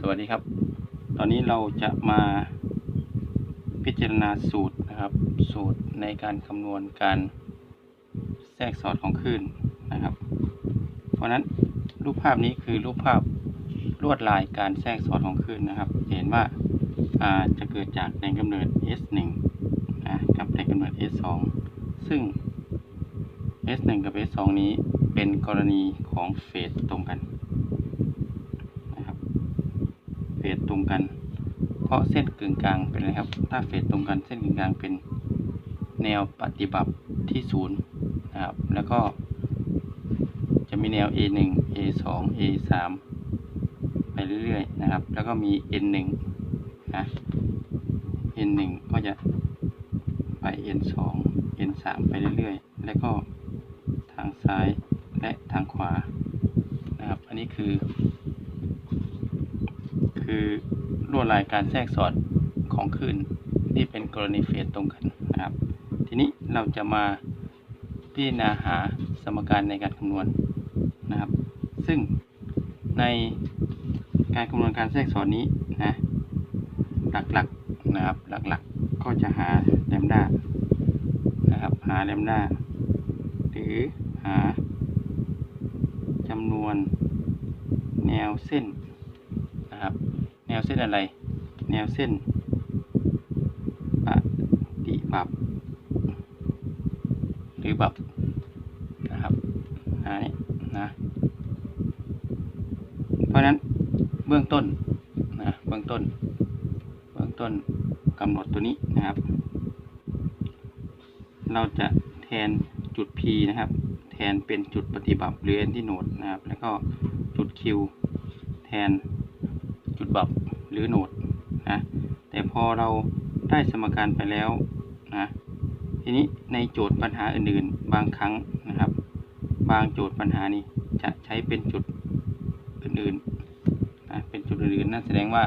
สวัสดีครับ ตอนนี้เราจะมาพิจารณาสูตรนะครับ สูตรในการคำนวณการแทรกสอดของคลื่นนะครับ เพราะนั้นรูปภาพนี้คือรูปภาพลวดลายการแทรกสอดของคลื่นนะครับเห็นว่าาจะเกิดจากแรงกำเนิด S1 นะกับแรงกำเนิด S2 ซึ่ง S1 กับ S2 นี้เป็นกรณีของเฟสตรงกันนะครับเฟสตรง กัน เพราะเส้นกึ่งกลางเป็นอะไรครับ ถ้าเฟสตรงกันเส้นกึ่งกลางเป็นแนวปฏิบัติที่ศูนย์นะครับ แล้วก็จะมีแนว A1 A2 A3 ไปเรื่อยๆนะครับ แล้วก็มี N1 นะ N1 ก็จะไป N2 N3 ไปเรื่อยๆ แล้วก็ทางซ้ายและทางขวานะครับ อันนี้คือ คือ วดลายการแทรกสอดของคลื่นที่เป็นกรณีเฟสตรงกันนะครับ ทีนี้เราจะมาพิจารณาหาสมการในการคำนวณนะครับ ซึ่งในการคำนวณการแทรกสอดนี้นะหลักๆนะครับหลักๆก็จะหาแลมด้านะครับหาแลมด้าหรือหาจำนวนแนวเส้นนะครับ วเส้นอะไร แนวเส้นปฏิบัติหรือบับนะครับหานี่นะเพราะฉะนั้นเบื้องต้นนะเบื้องต้น เบื้องต้นกำหนดตัวนี้นะครับ เราจะแทนจุด P นะครับ แทนเป็นจุดปฏิบัติหรือ anti node นะครับ แล้วก็จุด Q แทนจุดบับ หรือโหนดนะแต่พอเราได้สมการไปแล้วนะทีนี้ในโจทย์ปัญหาอื่นๆ บางครั้งนะครับ บางโจทย์ปัญหานี้จะใช้เป็นจุดอื่นๆนะเป็นจุดอื่นๆนั่นแสดงว่า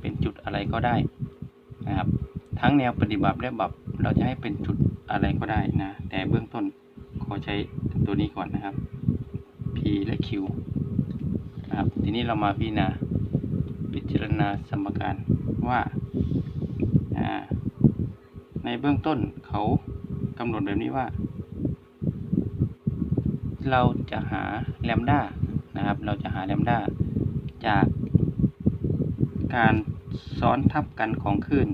เป็นจุดอะไรก็ได้นะครับ ทั้งแนวปฏิบัติและบับเราจะให้เป็นจุดอะไรก็ได้นะแต่เบื้องต้นขอใช้ตัวนี้ก่อนนะครับ P และ Q นะครับทีนี้เรามาพิจารณา พิจารณาสมการว่าในเบื้องต้นเขากำหนดแบบนี้ว่า เราจะหาแลมด้านะครับ เราจะหาแลมด้าจากการซ้อนทับกันของคลื่น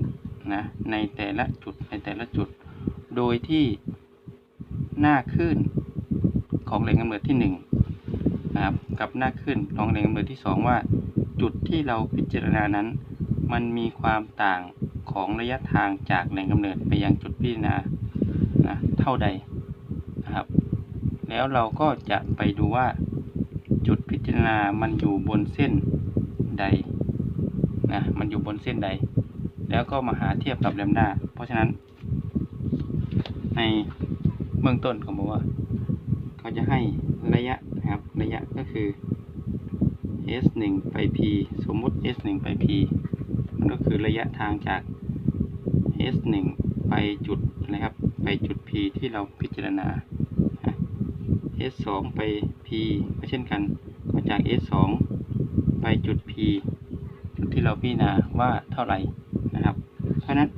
นะในแต่ละจุดในแต่ละจุด โดยที่หน้าคลื่นของแรงกำเนิดที่1นะครับกับหน้าคลื่นของแรงกำเนิดที่ 2 ว่า จุดที่เราพิจารณานั้น มันมีความต่างของระยะทางจากแหล่งกำเนิดไปยังจุดพิจารณานะเท่าใดนะครับ แล้วเราก็จะไปดูว่า จุดพิจารณามันอยู่บนเส้นใดนะมันอยู่บนเส้นใด แล้วก็มาหาเทียบกับแลมด้าเพราะฉะนั้น ในเบื้องต้นเขาบอกว่า เขาจะให้ระยะนะครับระยะก็คือ s 1ไป p สมมุติ s 1ไป p มันก็คือระยะทางจาก s 1ไปจุดนะครับ ไปจุด p ที่เราพิจารณา s 2ไป p ก็เช่นกันก็จาก s 2ไปจุด p จุดที่เราพิจารณาว่าเท่าไหร่นะครับ เพราะฉะนั้น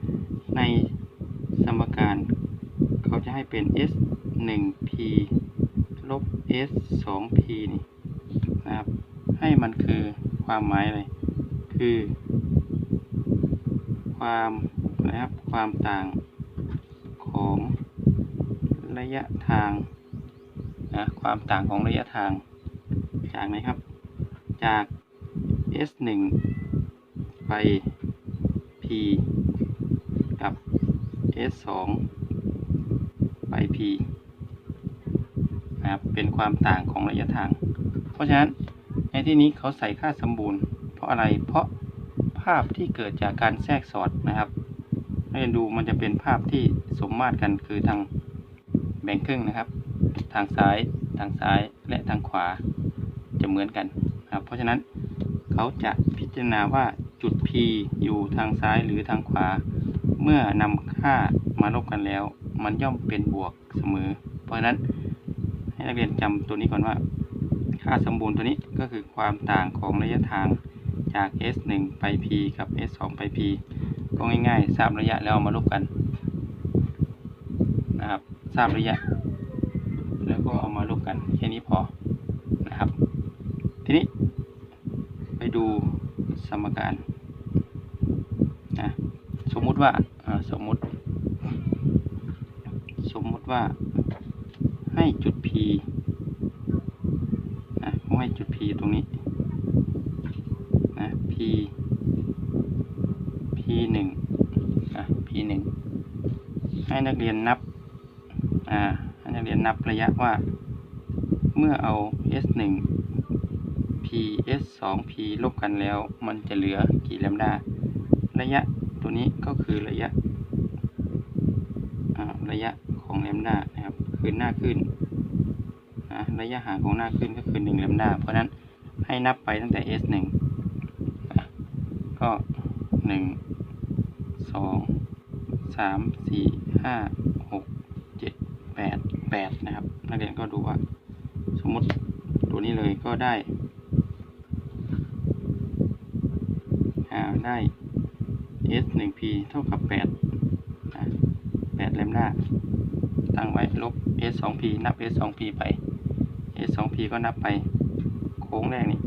ในสมการเขาจะให้เป็น s 1 p ลบ s 2 p นี่นะครับ ให้มันคือความหมายอะไรคือ ความนะครับความต่างของระยะทางนะความต่างของระยะทางจากไหนครับ จาก s 1ไป p กับ s 2ไป p นะครับเป็นความต่างของระยะทาง เพราะฉะนั้นใน ที่นี้เขาใส่ค่าสมบูรณ์ เพราะอะไรเพราะภาพที่เกิดจากการแทรกสอดนะครับให้ดูมันจะเป็นภาพที่สมมาตรกันคือทางแบ่งครึ่งนะครับ ทางซ้ายทางซ้ายและทางขวาจะเหมือนกันนะครับ เพราะฉะนั้นเขาจะพิจารณาว่าจุด P อยู่ทางซ้ายหรือทางขวา เมื่อนำค่ามาลบกันแล้ว มันย่อมเป็นบวกเสมอ เพราะฉะนั้นให้นักเรียนจำตัวนี้ก่อนว่า ค่าสมบูรณ์ตัวนี้ก็คือความต่างของระยะทางจาก s 1 ไป p กับ s 2 ไป p ก็ง่ายๆ ทราบระยะแล้วเอามาลบกันนะครับ ทราบระยะ แล้วก็เอามาลบกันแค่นี้พอนะครับ ทีนี้ไปดูสมการนะสมมุติว่าสมมุติ สมมุติว่าให้จุด P ให้จุด P ตรงนี้นะ P P หนึ่งอะ P หนึ่งให้นักเรียนนับอ่าให้นักเรียนนับระยะว่า เมื่อเอา S หนึ่ง P S สอง P ลบกันแล้ว มันจะเหลือกี่แลมดาระยะตัวนี้ก็คือระยะอ่าระยะของแลมดานะครับ คือหน้าขึ้น ระยะห่างของหน้าขึ้นก็คือ1แลมดาเพราะนั้นให้นับไปตั้งแต่ S 1นะก็ 1 2 3 4 5 6 7 8 8 นะครับ นักเรียนก็ดูว่า สมมติตัวนี้เลยก็ได้อ่าได้ S 1 P เท่ากับ8 8แลมดาตั้งไว้ลบ s 2 p นับ s 2 p ไป s 2 p ก็นับไปโค้งแรกนี่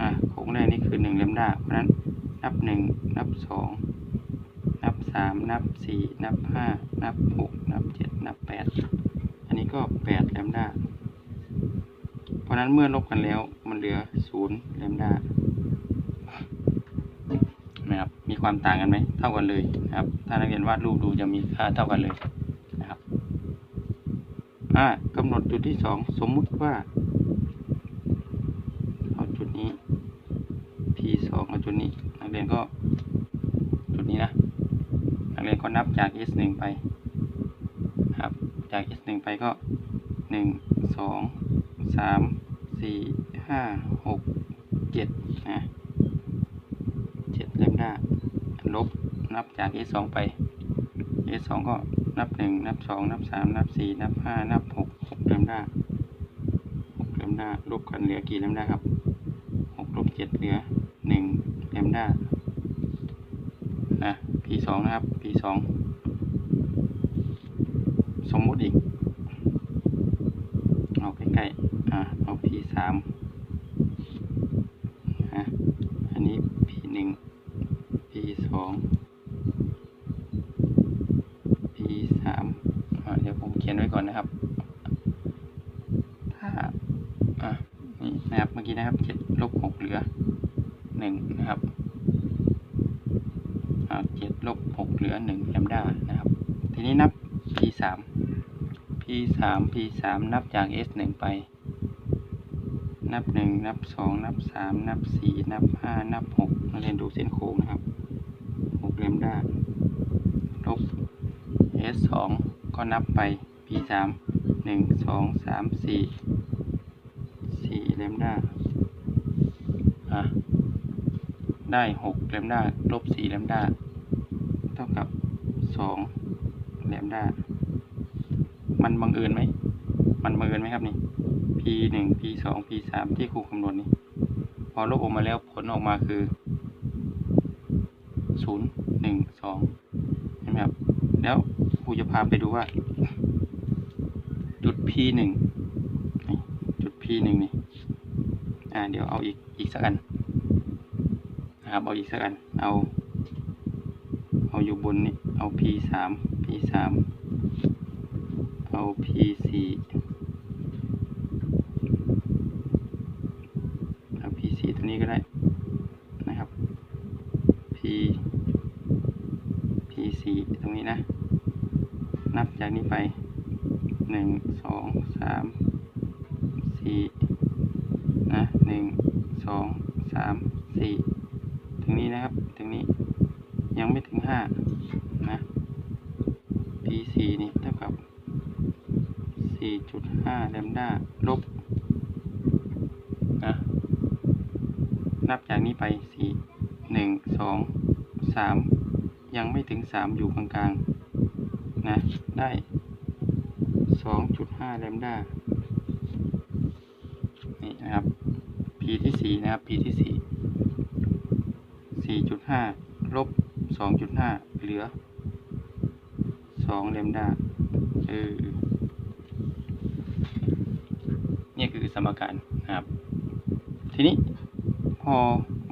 อะโค้งแรกนี่คือ 1 เลมดาเพราะนั้นนับ 1 นับ 2 นับ 3 นับ 4 นับ 5 นับ 6 นับ 7 นับ 8 อันนี้ก็ 8 เลมดาเพราะนั้นเมื่อลบกันแล้วมันเหลือ 0 เลมดานะครับมีความต่างกันไหมเท่ากันเลยนะครับถ้านักเรียนวาดรูปดูจะมีค่าเท่ากันเลย อ่ากำหนดจุดที่สองสมมุติว่า เอาจุดนี้ p สองเอาจุดนี้ นักเรียนก็ จุดนี้นะ นักเรียนก็นับจาก s หนึ่งไปครับ จาก s หนึ่งไปก็หนึ่งสองสามสี่ห้าหกเจ็ดนะเจ็ดเลมดาลบนับจาก s สองไป s สองก็ นับหนึ่งนับสองนับสามนับสี่นับห้านับหกหกลมดาหกลมดาลบกันเหลือกี่ลมดาครับหกลบเจ็ดเหลือหนึ่งลมดานะ p สองนะครับ p สองสมมุติอีก เอาใกล้ๆอ่าเอา p สามนะอันนี้ p หนึ่ง p สอง p สามอ่าเดี๋ยวผมเขียนไว้ก่อนนะครับ ถ้า อะ นี่นะครับ เมื่อกี้นะครับเจ็ดลบห กเหลือหนึ่งนะครับเจ็ดลบหกเหลือหนึ่งแลมดานะครับ ทีนี้นับ p สาม p สาม p สามนับจาก s หนึ่งไป นับหนึ่งนับสองนับสามนับสี่นับห้านับหกมาเรียนดูเส้นโค้งนะครับหกแลมด้าลบ s สองก็นับไป p สามหนึ่งสองสามสี่สี่เลมด้า อะได้หกเลมด้าลบสี่เลมด้าเท่ากับสองเลมด้ามันบังเอิญไหม มันบังเอิญไหมครับนี่ p หนึ่ง p สอง p สามที่ครูคำนวณนี่ พอลบออกมาแล้วผลออกมาคือศูนย์หนึ่งสองใช่ไหมครับ แล้วครูจะพาไปดูว่า จุด P หนึ่งนี่จุด P หนึ่งนี่ อ่า เดี๋ยวเอาอีกอีกสักอัน นะครับ เอาอีกสักอัน เอา เอาอยู่บนนี่เอา P สาม P สาม เอา P สี่เอา P สี่ตัวนี้ก็ได้นะครับ P P สี่ตรงนี้นะ นับจากนี้ไปหนึ่งสองสามสี่นะหนึ่งสองสามสี่ นี้นะครับ ถึงนี้ยังไม่ถึงห้านะ p สี่นี่เท่ากับสี่จุดห้าแลมดาลบนะนับจากนี้ไปสี่หนึ่งสองสามยังไม่ถึงสามอยู่กลางๆนะได้สองจุดห้าแลมดานี่นะครับ p ที่สี่นะครับ p ที่สี่ สี่จุดห้าลบสองจุดห้าเหลือสองเลมดาเออนี่คือสมการนะครับ ทีนี้พอ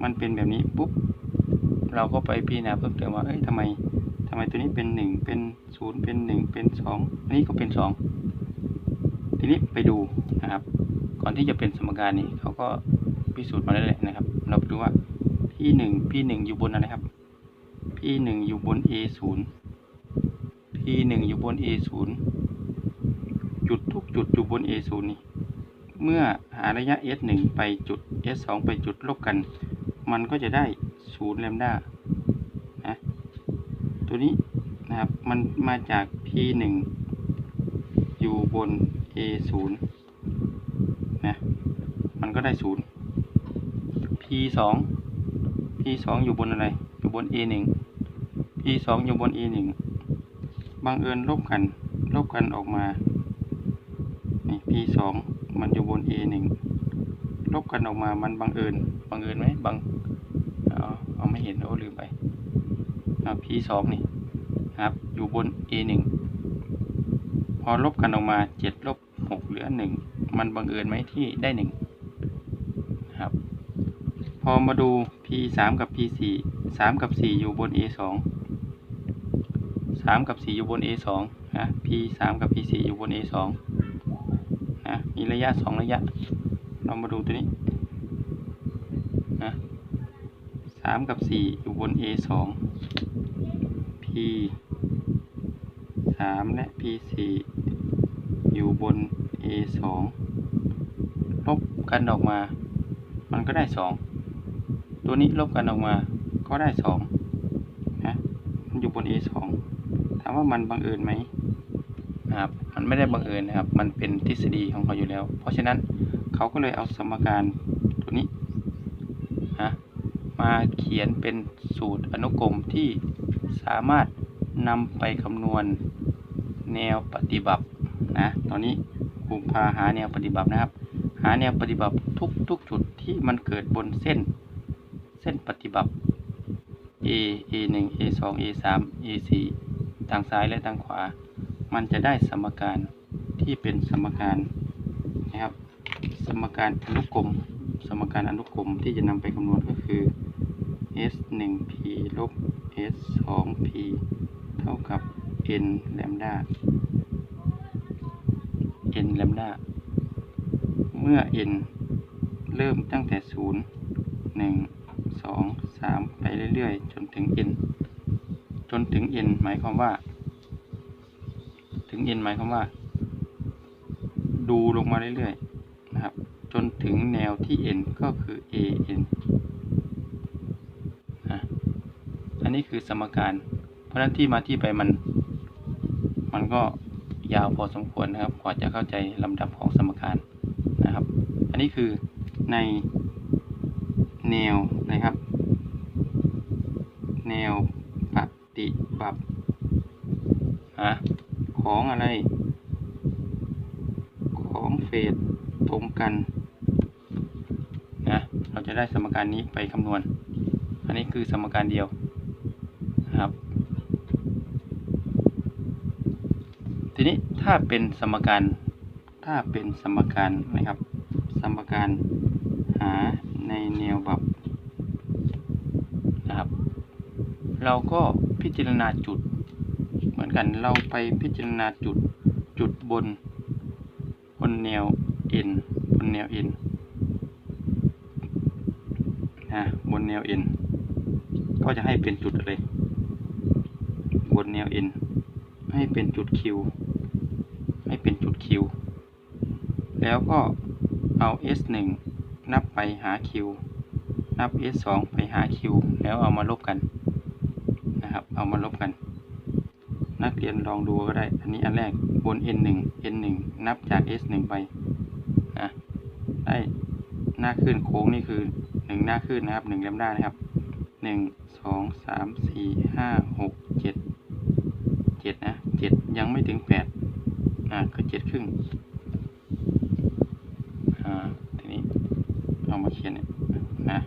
มันเป็นแบบนี้ปุ๊บ เราก็ไปพิจารณาเพิ่มเติมว่า เอ้ยทำไมทำไมตัวนี้เป็นหนึ่งเป็นศูนย์เป็นหนึ่งเป็นสองอันนี้ก็เป็นสองทีนี้ไปดูนะครับ ก่อนที่จะเป็นสมการนี้เขาก็พิสูจน์มาแล้วแหละนะครับ เราไปดูว่า p หนึ่ง p หนึ่งอยู่บนอะไรครับ p หนึ่งอยู่บน a ศูนย์ p หนึ่งอยู่บน a ศูนย์จุดทุกจุดอยู่บน a ศูนย์นี่เมื่อหาระยะ s หนึ่งไปจุด s สองไปจุดลบกัน มันก็จะได้ศูนย์แลมดานะตัวนี้นะครับมันมาจาก p หนึ่งอยู่บน a ศูนย์นะมันก็ได้ศูนย์ p สอง p สองอยู่บนอะไร อยู่บน a หนึ่ง p สองอยู่บน a หนึ่งบังเอิญลบกัน ลบกันออกมา นี่ p สองมันอยู่บน a หนึ่งลบกันออกมา มันบังเอิญ บังเอิญไหมบังเอาเอาไม่เห็นโอ้ลืมไปเอา p สองนี่ครับ อยู่บน a หนึ่งพอลบกันออกมาเจ็ดลบหกเหลือหนึ่งมันบังเอิญไหมที่ได้หนึ่งครับ พอมาดู p สามกับ p สี่สามกับสี่อยู่บน a สองสามกับสี่อยู่บน a สองนะ p สามกับ p สี่อยู่บน a สองนะมีระยะสองระยะ เรามาดูตัวนี้นะสามกับสี่อยู่บน a สอง p สามและ p สี่อยู่บน a สองลบกันออกมา มันก็ได้สอง ตัวนี้ลบกันออกมาก็ได้สองนะมันอยู่บน a สองถามว่ามันบังเอิญไหมนะครับมันไม่ได้บังเอิญนะครับ มันเป็นทฤษฎีของเขาอยู่แล้ว เพราะฉะนั้นเขาก็เลยเอาสมการตัวนี้นะมาเขียนเป็นสูตรอนุกรมที่สามารถนำไปคำนวณแนวปฏิบัตินะตอนนี้ครูพาหาแนวปฏิบัตินะครับ หาแนวปฏิบัติทุกทุกจุดที่มันเกิดบนเส้น ส้นปฏิบัติ A A 1 A 2 A 3 A 4 ทางซ้ายและทางขวา มันจะได้สมการที่เป็นสมการนะครับ สมการอนุกรม สมการอนุกรมที่จะนำไปคำนวณก็คือ s 1 p ลบ s 2 p เท่ากับ n แลมดา n แลมดา เมื่อ n เริ่มตั้งแต่ 0 1 2 3 ไปเรื่อยๆ จนถึง n จนถึง n หมายความว่า ถึง n หมายความว่า ดูลงมาเรื่อยๆนะครับ จนถึงแนวที่ n ก็คือ a n นะอันนี้คือสมการ เพราะฉะนั้นที่มาที่ไปมัน มันก็ยาวพอสมควรนะครับ กว่าจะเข้าใจลำดับของสมการนะครับ อันนี้คือใน แนวนะครับ แนวปฏิบัติะของอะไร ของเฟสตรงกันนะเราจะได้สมการนี้ไปคำนวณ อันนี้คือสมการเดียวนะครับ ทีนี้ถ้าเป็นสมการถ้าเป็นสมการนะครับ สมการหาในแนวแบบนะครับ เราก็พิจารณาจุด เหมือนกันเราไปพิจารณาจุดจุดบน บนแนว n บนแนว n นะบนแนว n ก็จะให้เป็นจุดอะไรบนแนว n ให้เป็นจุด q ให้เป็นจุด q แล้วก็เอา s 1นับไปหา q นับ s 2ไปหา q แล้วเอามาลบกัน นะครับ เอามาลบกัน นักเรียนลองดูก็ได้ อันนี้อันแรกบน n 1 n 1นับจาก s 1ไปนะได้หน้าขึ้นโค้งนี่คือ 1 หน้าขึ้นนะครับ1แลมด้านะครับ 1 2 3 4 5 6 7 7 นะ 7 ยังไม่ถึง 8 อ่าคือ7ครึ่ง อ่า ทีนี้เอามาเขียนเนี่ยนะ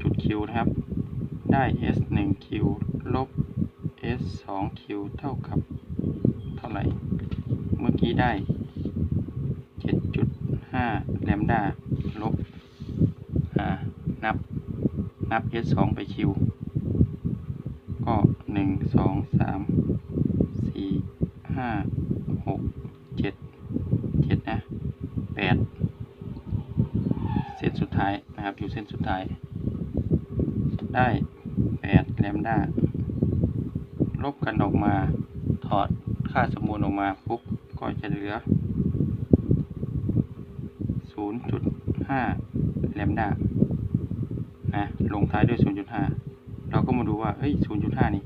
จุดคิวนะครับ ได้ s 1 q ลบ s 2 q เท่ากับ เท่าไหร่ เมื่อกี้ได้ 7.5แลมดาลบนับ นับ s 2ไป q ก็ 1 2 3 4 5 6 7 7 นะ 8 เส้นสุดท้ายนะครับ อยู่เส้นสุดท้ายได้ 8แลมดาลบกันออกมา ถอดค่าสมมูลออกมาปุ๊บก็จะเหลือ 0.5แลมดานะลงท้ายด้วย 0.5 เราก็มาดูว่าเอ้ย 0.5 นี่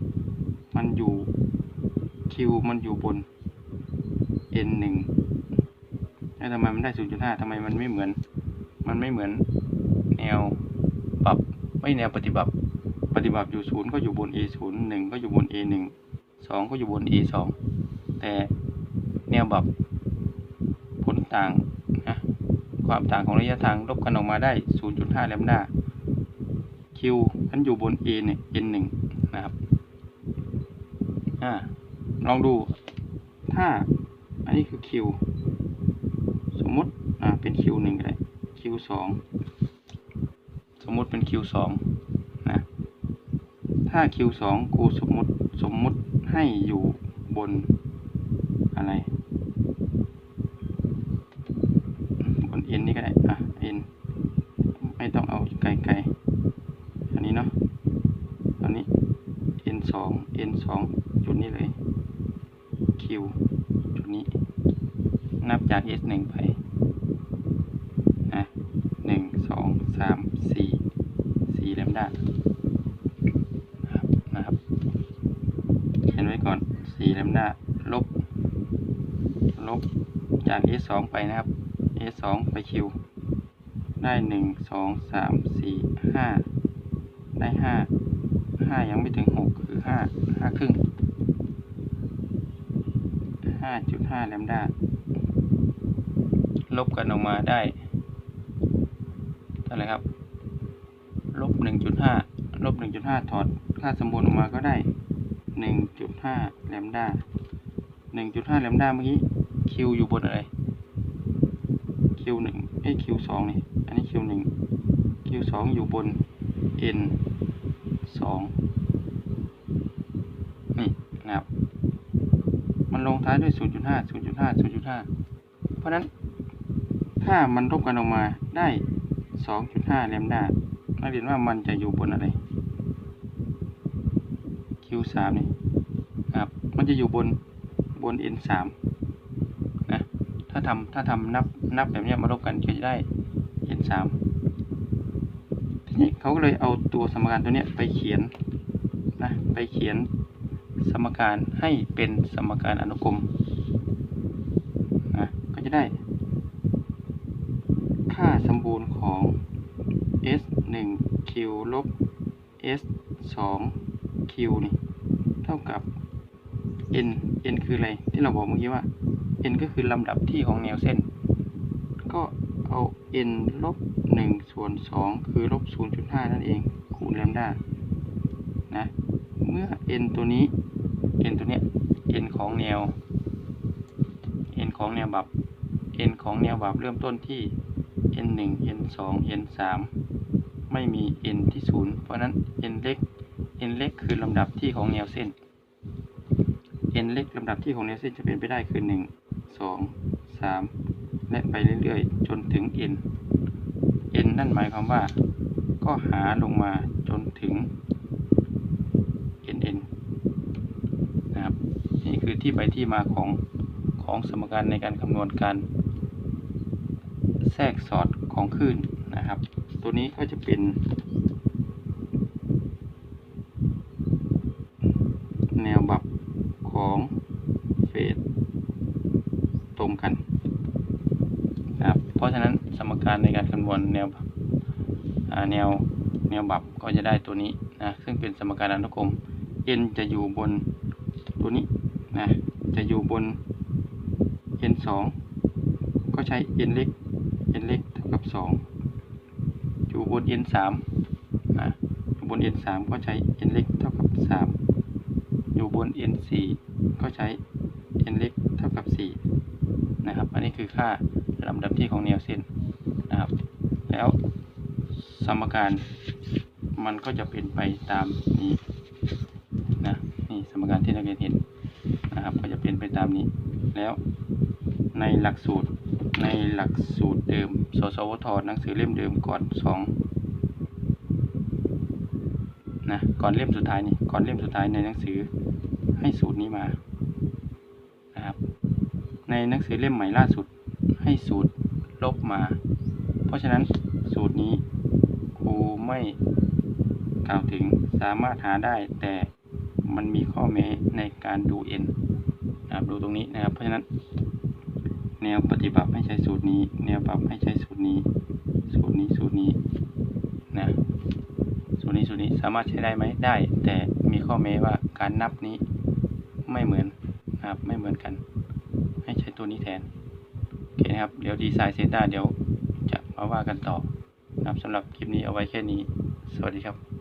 มันอยู่ Q มันอยู่บน N 1 แล้วทำไมมันได้ 0.5 ทำไมมันไม่เหมือน มันไม่เหมือนแนวปรับ ไม่แนวปฏิบัติ ปฏิบัติอยู่0ก็อยู่บน A 0 1ก็อยู่บน A 1 2ก็อยู่บน A 2แต่แนวปรับผลต่างนะความต่างของระยะทางลบกันออกมาได้ 0.5แลมดา Q นั้นอยู่บน A เนี่ย N 1นะครับอ่าลองดูถ้าอันนี้คือ Q สมมติอ่าเป็น Q 1ก็ได้ Q 2สมมติเป็น Q 2นะ ถ้า Q 2 กูสมมติสมมติให้อยู่บนอะไร บน N นี่ก็ได้ อะ N ไม่ต้องเอาไกลๆ อันนี้เนาะ ตอนนี้ N 2 N 2 จุดนี้เลย Q จุดนี้ นับจาก S 1 ไปนะหนึ่งสองสามสี่สี่แลมดานะครับนะครับเขียนไว้ก่อนสี่แลมดาลบ ลบ จาก S 2ไปนะครับ S 2ไป Q ได้หนึ่งสองสามสี่ห้าได้ห้าห้ายังไม่ถึงหกคือห้าห้าครึ่งห้าจุดห้าแลมดาลบกันออกมาได้เท่าไหร่ครับลบหนึ่งจุดห้าลบหนึ่งจุดห้าถอดค่าสมบูรณ์ออกมาก็ได้หนึ่งจุดห้าแลมดาหนึ่งจุดห้าแลมดาเมื่อกี้คิวอยู่บนอะไร คิวหนึ่งเอ้คิวสองนี่ อันนี้คิวหนึ่งคิวสองอยู่บน n สองนี่นะครับ มันลงท้ายด้วย 0.5 0.5 0.5 เพราะนั้นถ้ามันลบกันออกมาได้ 2.5แลมด้านักเรียนว่ามันจะอยู่บนอะไร Q3 นี่ครับ มันจะอยู่บนบน N3 ถ้าทำถ้าทำนับนับแบบนี้มาลบกันก็จะได้ N3 ทีนี้เขาก็เลยเอาตัวสมการตัวเนี้ยไปเขียนนะไปเขียนสมการให้เป็นสมการอนุกรมนะก็จะได้ ค่าสมบูรณ์ของ s 1 q ลบ s 2 q นี่เท่ากับ n n คืออะไร ที่เราบอกเมื่อกี้ว่า n ก็คือลำดับที่ของแนวเส้น ก็เอา n ลบ1ส่วน2คือลบ0.5 นั่นเองคูณแลมดานะเมื่อ n ตัวนี้ n ตัวเนี้ย n ของแนว n ของแนวบับ n ของแนวบับเริ่มต้นที่ n 1 n 2 n 3ไม่มี n ที่ 0 เพราะนั้น n เล็ก n เล็กคือลำดับที่ของแนวเส้น n เล็กลำดับที่ของแนวเส้นจะเป็นไปได้คือ 1 2 3 และไปเรื่อยๆ จนถึง n n นั่นหมายความว่า ก็หาลงมาจนถึง nn นะครับนี่คือที่ไปที่มาของของสมการในการคำนวณการแทรกสอดของคลื่นนะครับ ตัวนี้ก็จะเป็นแนวบับของเฟสตรงกันนะค รับเพราะฉะนั้นสมการในการคำนวณแนวแนวแนวบับก็จะได้ตัวนี้นะซึ่งเป็นสมการอนุกรม n จะอยู่บนตัวนี้นะจะอยู่บน n 2ก็ใช้ n เล็ก n เล็กเท่ากับ 2 อยู่บน n 3นะอยู่บน n 3ก็ใช้ n เล็กเท่ากับ 3 อยู่บน n 4ก็ใช้ n เล็กเท่ากับ 4 นะครับ อันนี้คือค่า ลำดับที่ของแนวเส้นนะครับ แล้วสมการมันก็จะเป็นไปตามนี้นะนี่สมการที่นักเรียนเห็นนะครับ ก็จะเป็นไปตามนี้ แล้วในหลักสูตรในหลักสูตรเดิม สสวทหนังสือเล่มเดิมก่อนสองนะก่อนเล่มสุดท้ายนี่ก่อนเล่มสุดท้ายในหนังสือให้สูตรนี้มานะครับในหนังสือเล่มใหม่ล่าสุด ให้สูตรลบมา เพราะฉะนั้นสูตรนี้ครูไม่กล่าวถึงสามารถหาได้แต่มันมีข้อแม้ในการดู n นะครับดูตรงนี้นะครับ เพราะฉะนั้น แนวปฏิบัติให้ใช้สูตรนี้ แนวปรับให้ใช้สูตรนี้ สูตรนี้สูตรนี้นะสูตรนี้สูตรนี้สามารถใช้ได้ไหมได้ แต่มีข้อแม้ว่าการนับนี้ไม่เหมือนนะครับไม่เหมือนกัน ให้ใช้ตัวนี้แทน อเคนะครับ เดี๋ยวดีไซน์เซนต้าเดี๋ยวจะมาว่ากันต่อนะครับสำหรับคลิปนี้เอาไว้แค่นี้ สวัสดีครับ